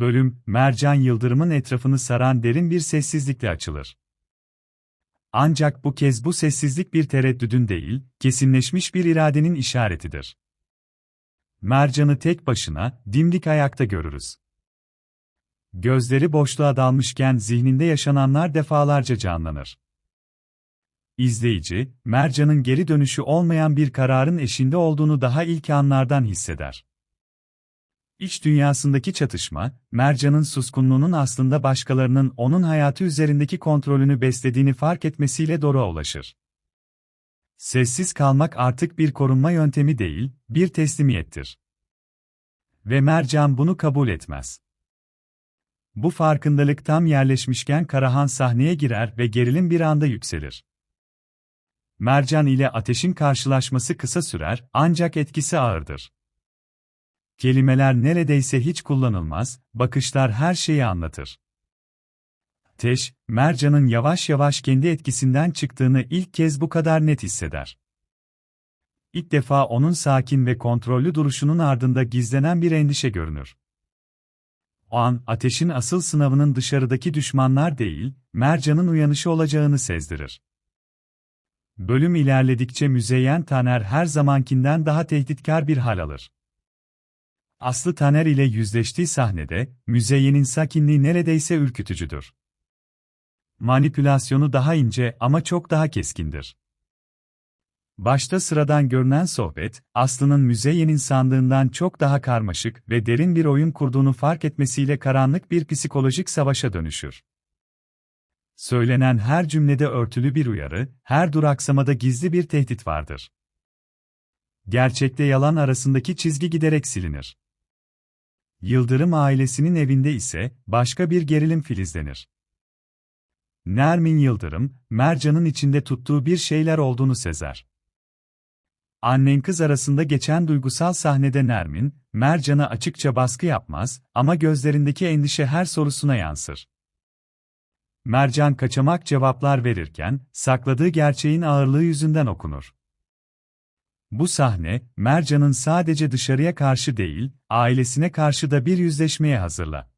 Bölüm, Mercan Yıldırım'ın etrafını saran derin bir sessizlikle açılır. Ancak bu kez bu sessizlik bir tereddüdün değil, kesinleşmiş bir iradenin işaretidir. Mercan'ı tek başına, dimdik ayakta görürüz. Gözleri boşluğa dalmışken zihninde yaşananlar defalarca canlanır. İzleyici, Mercan'ın geri dönüşü olmayan bir kararın eşinde olduğunu daha ilk anlardan hisseder. İç dünyasındaki çatışma, Mercan'ın suskunluğunun aslında başkalarının onun hayatı üzerindeki kontrolünü beslediğini fark etmesiyle doğru ulaşır. Sessiz kalmak artık bir korunma yöntemi değil, bir teslimiyettir. Ve Mercan bunu kabul etmez. Bu farkındalık tam yerleşmişken Karahan sahneye girer ve gerilim bir anda yükselir. Mercan ile ateşin karşılaşması kısa sürer, ancak etkisi ağırdır. Kelimeler neredeyse hiç kullanılmaz, bakışlar her şeyi anlatır. Ateş, Mercan'ın yavaş yavaş kendi etkisinden çıktığını ilk kez bu kadar net hisseder. İlk defa onun sakin ve kontrollü duruşunun ardında gizlenen bir endişe görünür. O an, ateşin asıl sınavının dışarıdaki düşmanlar değil, Mercan'ın uyanışı olacağını sezdirir. Bölüm ilerledikçe Müzeyyen Taner her zamankinden daha tehditkar bir hal alır. Aslı Taner ile yüzleştiği sahnede, Müzeyyen'in sakinliği neredeyse ürkütücüdür. Manipülasyonu daha ince ama çok daha keskindir. Başta sıradan görünen sohbet, Aslı'nın Müzeyyen'in sandığından çok daha karmaşık ve derin bir oyun kurduğunu fark etmesiyle karanlık bir psikolojik savaşa dönüşür. Söylenen her cümlede örtülü bir uyarı, her duraksamada gizli bir tehdit vardır. Gerçekte yalan arasındaki çizgi giderek silinir. Yıldırım ailesinin evinde ise başka bir gerilim filizlenir. Nermin Yıldırım, Mercan'ın içinde tuttuğu bir şeyler olduğunu sezer. Annen kız arasında geçen duygusal sahnede Nermin, Mercan'a açıkça baskı yapmaz ama gözlerindeki endişe her sorusuna yansır. Mercan kaçamak cevaplar verirken, sakladığı gerçeğin ağırlığı yüzünden okunur. Bu sahne, Mercan'ın sadece dışarıya karşı değil, ailesine karşı da bir yüzleşmeye hazırla.